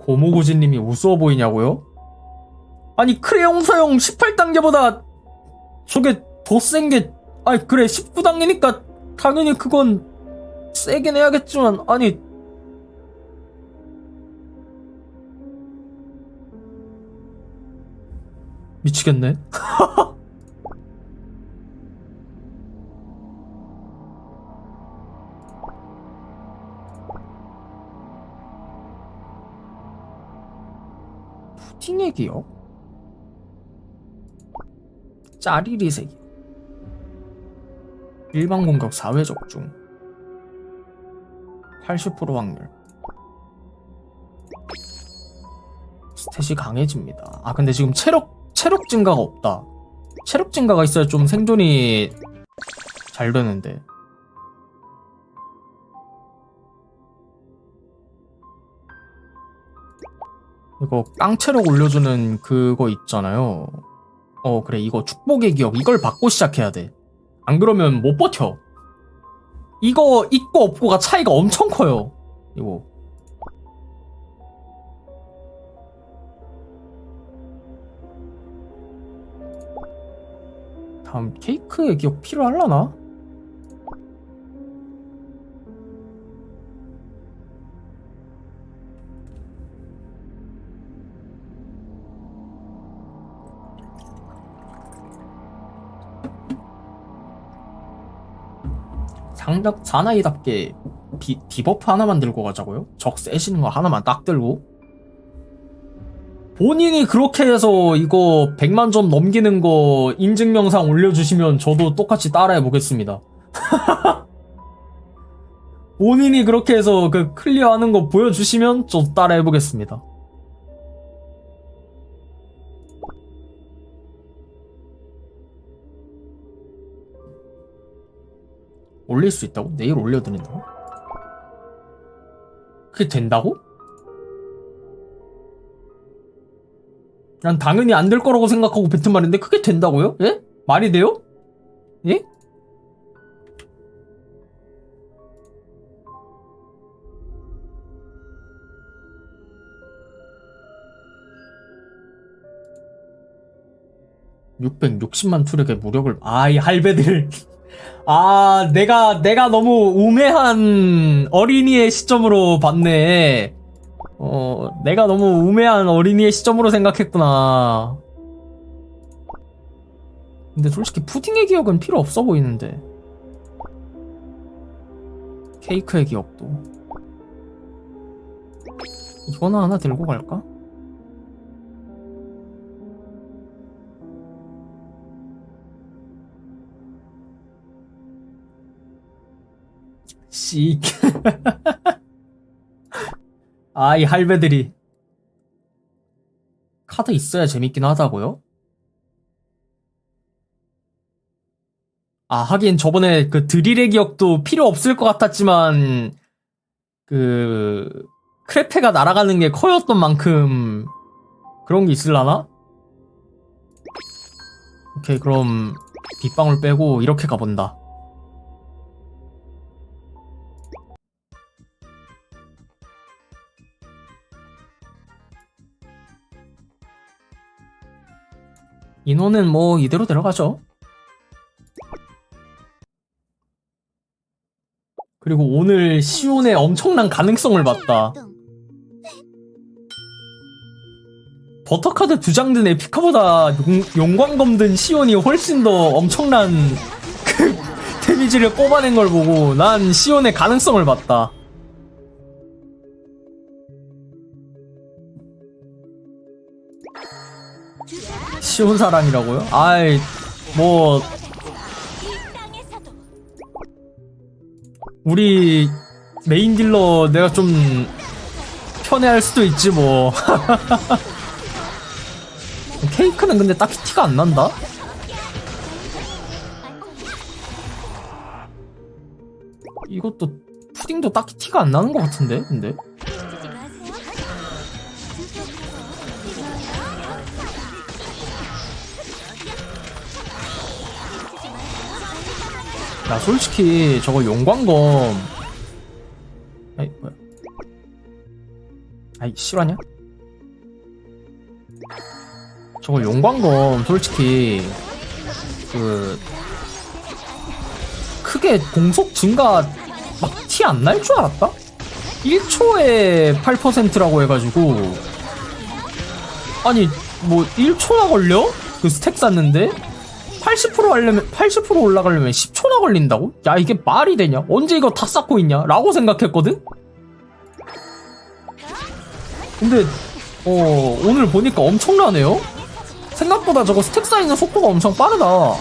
고모구지님이 우스워 보이냐고요? 아니 크레용 사용 18단계보다 저게 더 센 게 아니 그래 19단계니까 당연히 그건 세긴 해야겠지만 아니 미치겠네 기억? 짜리리 세기 일반 공격 4회 적중 80% 확률. 스탯이 강해집니다. 아 근데 지금 체력 체력 증가가 없다. 체력 증가가 있어야 좀 생존이 잘 되는데 이거 깡체력 올려주는 그거 있잖아요. 어 그래 이거 축복의 기억 이걸 받고 시작해야 돼 안 그러면 못 버텨. 이거 있고 없고가 차이가 엄청 커요. 이거. 다음 케이크의 기억 필요할라나? 상답 사나이답게 비, 디버프 하나만 들고 가자고요? 적 세시는 거 하나만 딱 들고 본인이 그렇게 해서 이거 100만 점 넘기는 거 인증 영상 올려주시면 저도 똑같이 따라해 보겠습니다. 본인이 그렇게 해서 그 클리어하는 거 보여주시면 저 따라해 보겠습니다. 올릴 수 있다고? 내일 올려드린다고? 그게 된다고? 난 당연히 안 될 거라고 생각하고 뱉은 말인데 그게 된다고요? 예? 말이 돼요? 예? (660만) 투력의 무력을 아이 할배들 아 내가 내가 너무 우매한 어린이의 시점으로 봤네 어, 내가 너무 우매한 어린이의 시점으로 생각했구나. 근데 솔직히 푸딩의 기억은 필요 없어 보이는데. 케이크의 기억도. 이거나 하나 들고 갈까? 씨. 아, 이 할배들이. 카드 있어야 재밌긴 하다고요? 아, 하긴 저번에 그 드릴의 기억도 필요 없을 것 같았지만, 그, 크레페가 날아가는 게 커였던 만큼, 그런 게 있을라나? 오케이, 그럼, 빗방울 빼고, 이렇게 가본다. 인원은 뭐 이대로 들어가죠. 그리고 오늘 시온의 엄청난 가능성을 봤다. 버터카드 두 장 든 에피카보다 용, 광검 든 시온이 훨씬 더 엄청난 그 데미지를 뽑아낸 걸 보고 난 시온의 가능성을 봤다. 쉬운 사람이라고요? 아이 뭐 우리 메인 딜러 내가 좀 편해할 수도 있지 뭐 케이크는 근데 딱히 티가 안 난다? 이것도 푸딩도 딱히 티가 안 나는 것 같은데 근데 나 솔직히 저거 용광검 아이 뭐야 아이 실화냐? 저거 용광검 솔직히 그 크게 공속 증가 막 티 안 날 줄 알았다? 1초에 8%라고 해가지고 아니 뭐 1초나 걸려? 그 스택 쌌는데 80% 하려면 80% 올라가려면 10초나 걸린다고? 야 이게 말이 되냐? 언제 이거 다 쌓고 있냐? 라고 생각했거든? 근데 어 오늘 보니까 엄청나네요? 생각보다 저거 스택 쌓이는 속도가 엄청 빠르다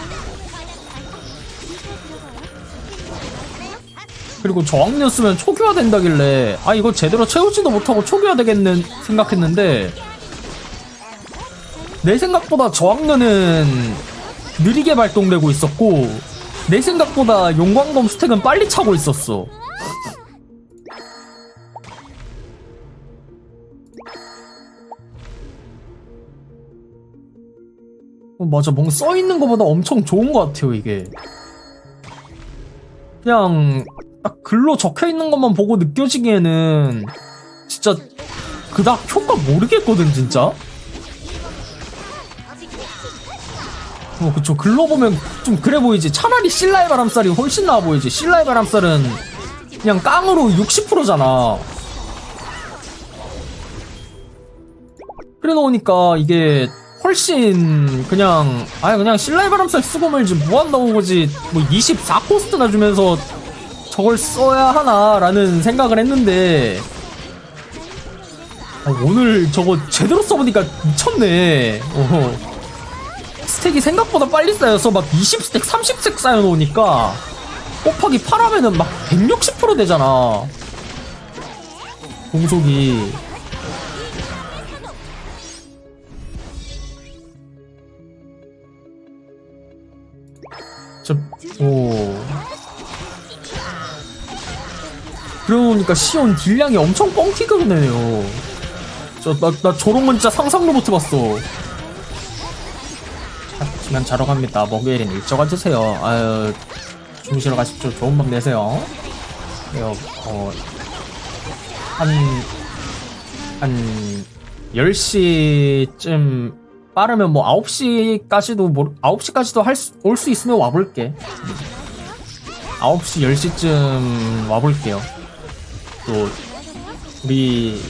그리고 저학년 쓰면 초기화 된다길래 아 이거 제대로 채우지도 못하고 초기화 되겠는 생각했는데 내 생각보다 저학년은 느리게 발동되고 있었고 내 생각보다 용광검 스택은 빨리 차고 있었어. 어, 맞아. 뭔가 써있는 것보다 엄청 좋은 것 같아요 이게. 그냥 딱 글로 적혀있는 것만 보고 느껴지기에는 진짜 그닥 효과 모르겠거든 진짜 어 그쵸. 글로 보면 좀 그래 보이지. 차라리 신라의 바람살이 훨씬 나아 보이지. 신라의 바람살은 그냥 깡으로 60%잖아. 그래 놓으니까 이게 훨씬 그냥 아예 그냥 신라의 바람살 쓰고 말지 무한 나온 거지? 뭐 24코스트나 주면서 저걸 써야 하나라는 생각을 했는데. 아, 오늘 저거 제대로 써보니까 미쳤네. 어. 스택이 생각보다 빨리 쌓여서 막 20스택 30스택 쌓여놓으니까 곱하기 8하면은 막 160% 되잖아 공속이 저, 오. 그러니까 시온 딜량이 엄청 뻥튀기가 되네요. 저, 나, 나 저런 건 진짜 상상도 못 해봤어. 자, 시간 자러 갑니다. 목요일엔 일찍 와주세요. 아유, 주무시러 가십시오. 좋은 밤 되세요. 요, 어, 한, 한, 10시쯤 빠르면 뭐 9시까지도 뭐 9시까지도 할올수 있으면 와볼게. 9시 10시쯤 와볼게요. 또 우리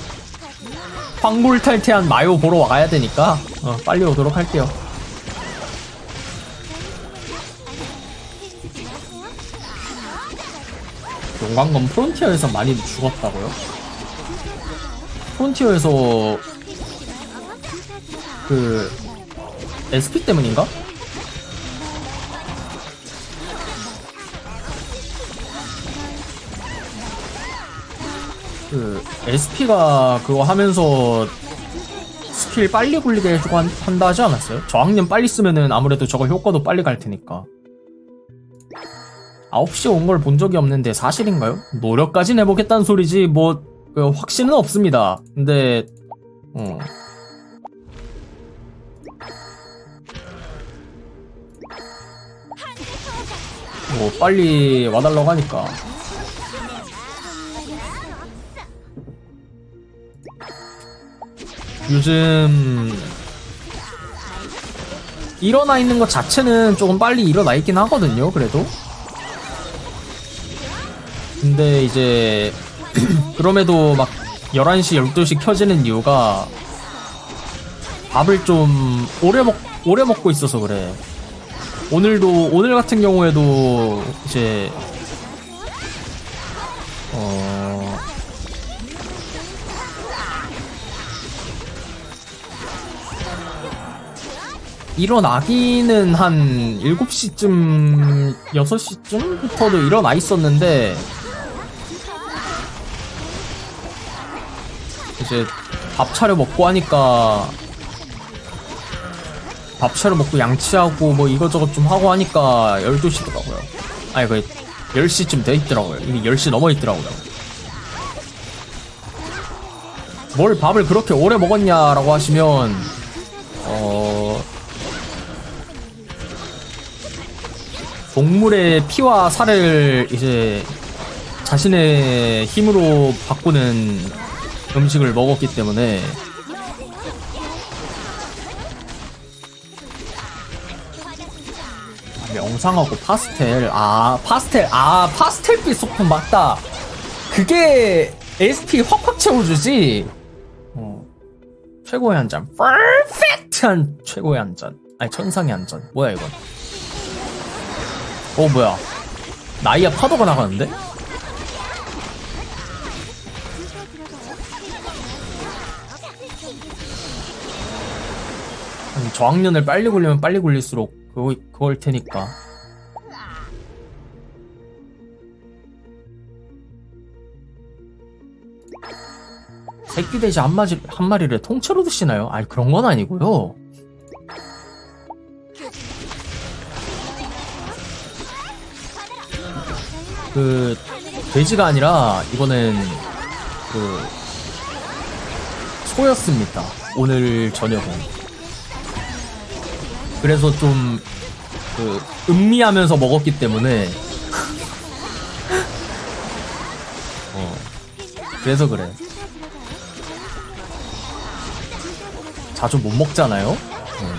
황골탈퇴한 마요 보러 와야 되니까 어, 빨리 오도록 할게요. 용광검 프론티어에서 많이 죽었다고요? 프론티어에서 그 SP 때문인가? 그 SP가 그거 하면서 스킬 빨리 굴리게 해주고 한, 한다 하지 않았어요? 저항년 빨리 쓰면은 아무래도 저거 효과도 빨리 갈 테니까 9시에 온걸 본 적이 없는데 사실인가요? 노력까진 해보겠다는 소리지 뭐 그 확신은 없습니다. 근데 어. 뭐 빨리 와달라고 하니까. 요즘 일어나 있는 것 자체는 조금 빨리 일어나 있긴 하거든요 그래도 근데 이제 그럼에도 막 11시 12시 켜지는 이유가 밥을 좀 오래 먹 오래 먹고 있어서 그래. 오늘도 오늘 같은 경우에도 이제 어 일어나기는 한 7시쯤 6시쯤부터도 일어나 있었는데 이제 밥 차려 먹고 하니까 밥 차려 먹고 양치하고 뭐 이것저것 좀 하고 하니까 12시더라고요. 아니 그 10시쯤 돼 있더라고요. 이게 10시 넘어 있더라고요. 뭘 밥을 그렇게 오래 먹었냐라고 하시면 어 동물의 피와 살을 이제 자신의 힘으로 바꾸는 음식을 먹었기 때문에. 명상하고 파스텔. 아 파스텔. 아 파스텔빛 소품 맞다. 그게 SP 확확 채워주지. 어. 최고의 한잔. 퍼펙트한 최고의 한잔. 아니 천상의 한잔. 뭐야 이건? 어 뭐야? 나이야 파도가 나가는데? 저학년을 빨리 굴리면 빨리 굴릴수록 그거, 그걸 테니까 새끼 돼지 한, 마리, 한 마리를 통째로 드시나요? 아니 그런 건 아니고요 그 돼지가 아니라 이거는 그 소였습니다. 오늘 저녁은. 그래서 좀 그 음미하면서 먹었기 때문에 어 그래서 그래. 자주 못 먹잖아요. 어.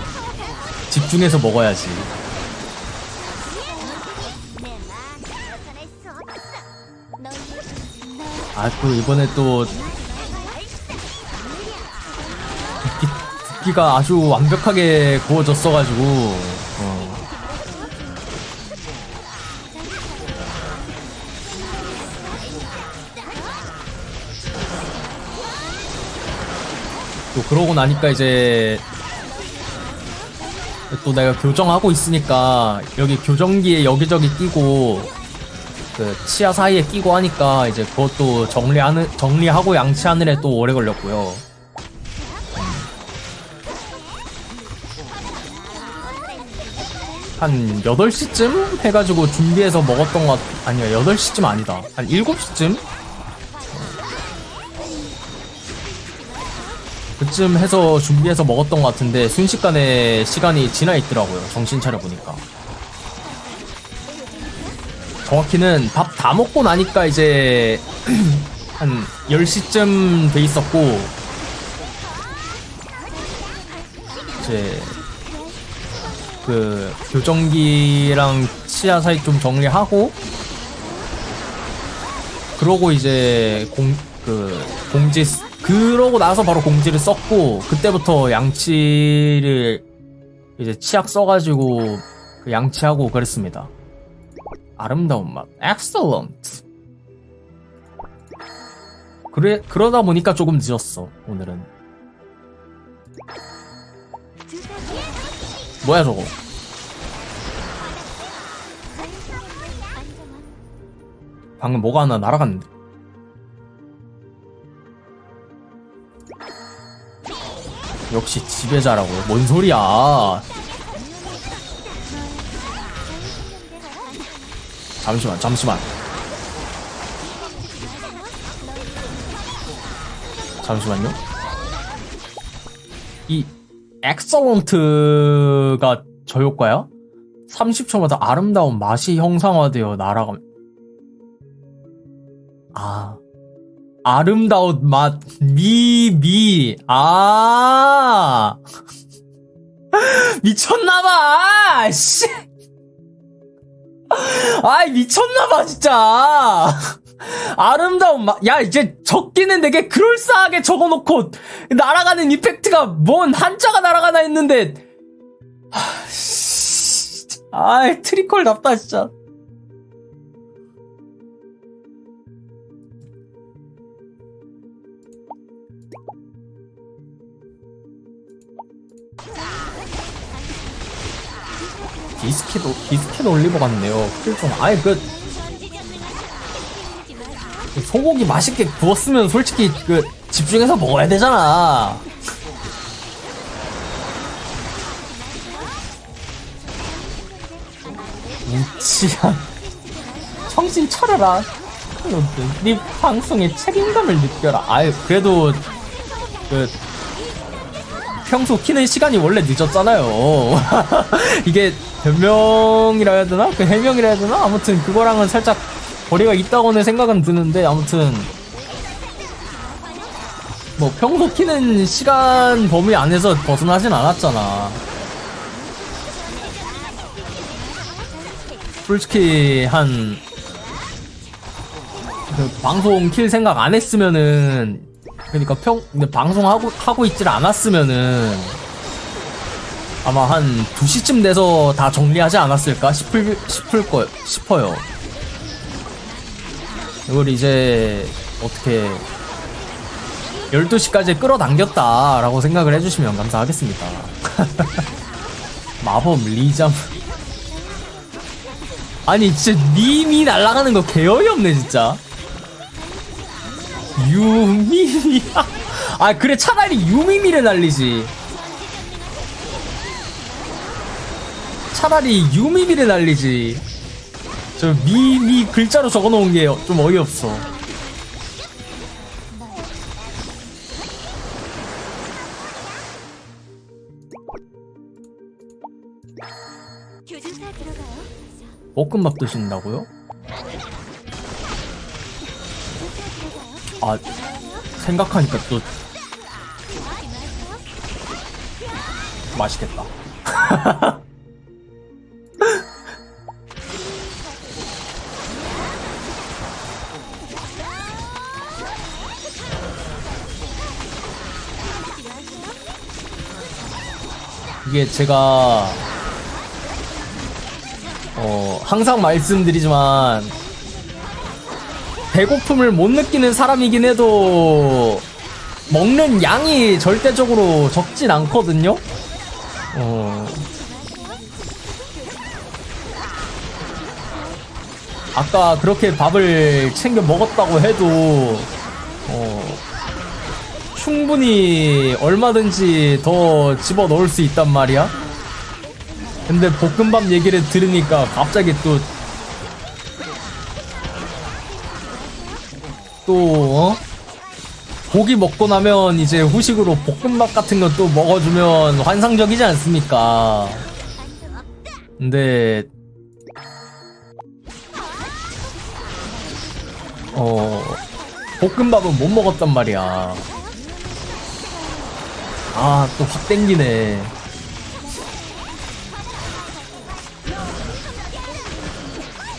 집중해서 먹어야지. 아 또 이번에 또 붓기가 아주 완벽하게 구워졌어가지고 어. 또 그러고 나니까 이제 또 내가 교정하고 있으니까 여기 교정기에 여기저기 끼고 그 치아 사이에 끼고 하니까 이제 그것도 정리하는 정리하고 양치하느래 또 오래 걸렸고요. 한 8시쯤 해가지고 준비해서 먹었던 것 같... 아니야 8시쯤 아니다 한 7시쯤? 그쯤 해서 준비해서 먹었던 것 같은데 순식간에 시간이 지나 있더라고요 정신 차려보니까 정확히는 밥 다 먹고 나니까 이제 한 10시쯤 돼 있었고 이제 그 교정기랑 치아 사이 좀 정리하고 그러고 이제 공 그 공지 쓰- 그러고 나서 바로 공지를 썼고 그때부터 양치를 이제 치약 써가지고 그 양치하고 그랬습니다. 아름다운 맛, excellent. 그래 그러다 보니까 조금 늦었어 오늘은. 뭐야 저거? 방금 뭐가 하나 날아갔는데. 역시 지배자라고요. 뭔 소리야? 잠시만, 잠시만. 잠시만요. 이 엑설런트가 저 효과야? 30초마다 아름다운 맛이 형상화되어 날아감. 아. 아름다운 맛, 미, 미, 아. 미쳤나봐! 씨! 아이, 미쳤나봐, 진짜! 아름다운 맛, 야, 이제 적기는 되게 그럴싸하게 적어놓고, 날아가는 이펙트가 뭔 한자가 날아가나 했는데, 하, 씨. 아이, 트리컬 답다, 진짜. 디스켓, 오- 디스켓 올리버 같네요. 필종. 아이, 그, 소고기 맛있게 구웠으면 솔직히 그, 집중해서 먹어야 되잖아. 무치야. 정신 차려라. 네 방송에 책임감을 느껴라. 아유, 그래도, 그, 평소 키는 시간이 원래 늦었잖아요. 이게 변명이라 해야 되나? 그 해명이라 해야 되나? 아무튼 그거랑은 살짝 거리가 있다고는 생각은 드는데 아무튼 뭐 평소 키는 시간 범위 안에서 벗어나진 않았잖아. 솔직히 한 그 방송 킬 생각 안 했으면은 그러니까 평 방송하고 하고 있질 않았으면은 아마 한 2시쯤 돼서 다 정리하지 않았을까 싶을 싶을 거 싶어요. 이걸 이제 어떻게 12시까지 끌어당겼다라고 생각을 해주시면 감사하겠습니다. 마법 리잠. 아니, 진짜 님이 날아가는 거 개어이 없네, 진짜. 유미미. 아, 그래, 차라리 유미미를 날리지. 차라리 유미미를 날리지. 저 미 미 글자로 적어 놓은 게 좀 어이없어. 볶음밥 드신다고요? 아, 생각하니까 또 맛있겠다. 이게 제가 어 항상 말씀드리지만 배고픔을 못 느끼는 사람이긴 해도 먹는 양이 절대적으로 적진 않거든요. 어. 아까 그렇게 밥을 챙겨 먹었다고 해도 어, 충분히 얼마든지 더 집어 넣을 수 있단 말이야. 근데 볶음밥 얘기를 들으니까 갑자기 또 또 어? 고기 먹고 나면 이제 후식으로 볶음밥 같은 거 또 먹어주면 환상적이지 않습니까? 근데 어 볶음밥은 못 먹었단 말이야. 아 또 확 땡기네.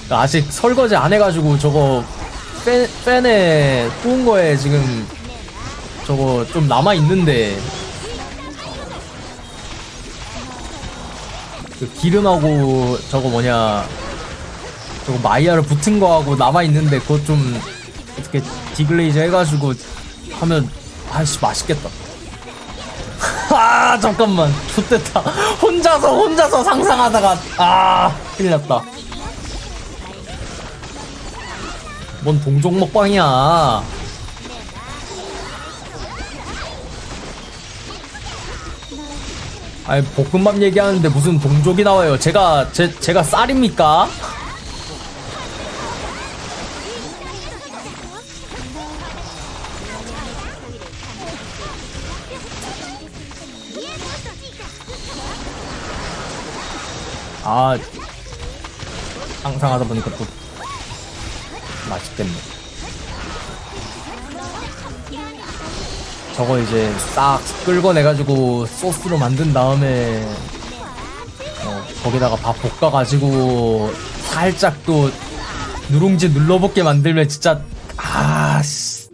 아직 설거지 안 해가지고 저거 팬, 팬에 구운 거에 지금 저거 좀 남아 있는데 그 기름하고 저거 뭐냐 저거 마이야를 붙은 거하고 남아 있는데 그것 좀 어떻게 디글레이즈 해가지고 하면 아씨 맛있겠다. 아 잠깐만 좋됐다 혼자서 혼자서 상상하다가 아 큰일 났다. 뭔 동족 먹방이야. 아니 볶음밥 얘기하는데 무슨 동족이 나와요? 제가 제 제가 쌀입니까? 아 상상하다 보니까 또 맛있겠네. 저거 이제 싹 끌고내가지고 소스로 만든 다음에 어, 거기다가 밥 볶아가지고 살짝 또 누룽지 눌러붙게 만들면 진짜 아씨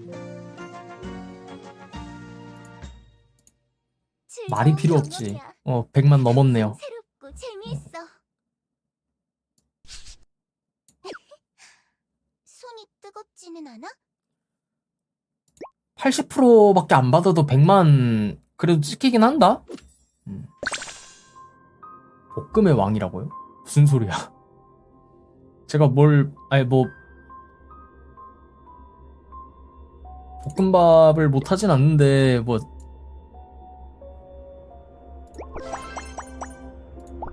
말이 필요 없지. 어 100만 넘었네요. 재미있어. 손이 뜨겁지는 않아? 80%밖에 안 받아도 100만 그래도 찍히긴 한다. 음. 볶음의 왕이라고요? 무슨 소리야? 제가 뭘 아니 뭐 볶음밥을 못 하진 않는데 뭐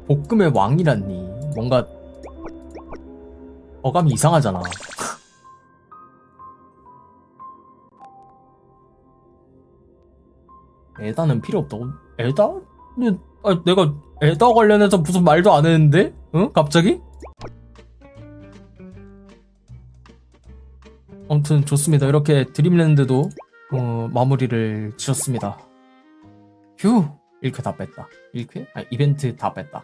볶음의 왕이라니 뭔가 어감이 이상하잖아. 에다는 필요 없다고? 에다? 근데 아, 내가 에다 관련해서 무슨 말도 안 했는데? 응? 갑자기? 아무튼 좋습니다. 이렇게 드림랜드도 어, 마무리를 지었습니다. 휴! 1쾌 다 뺐다. 1쾌? 아, 이벤트 다 뺐다.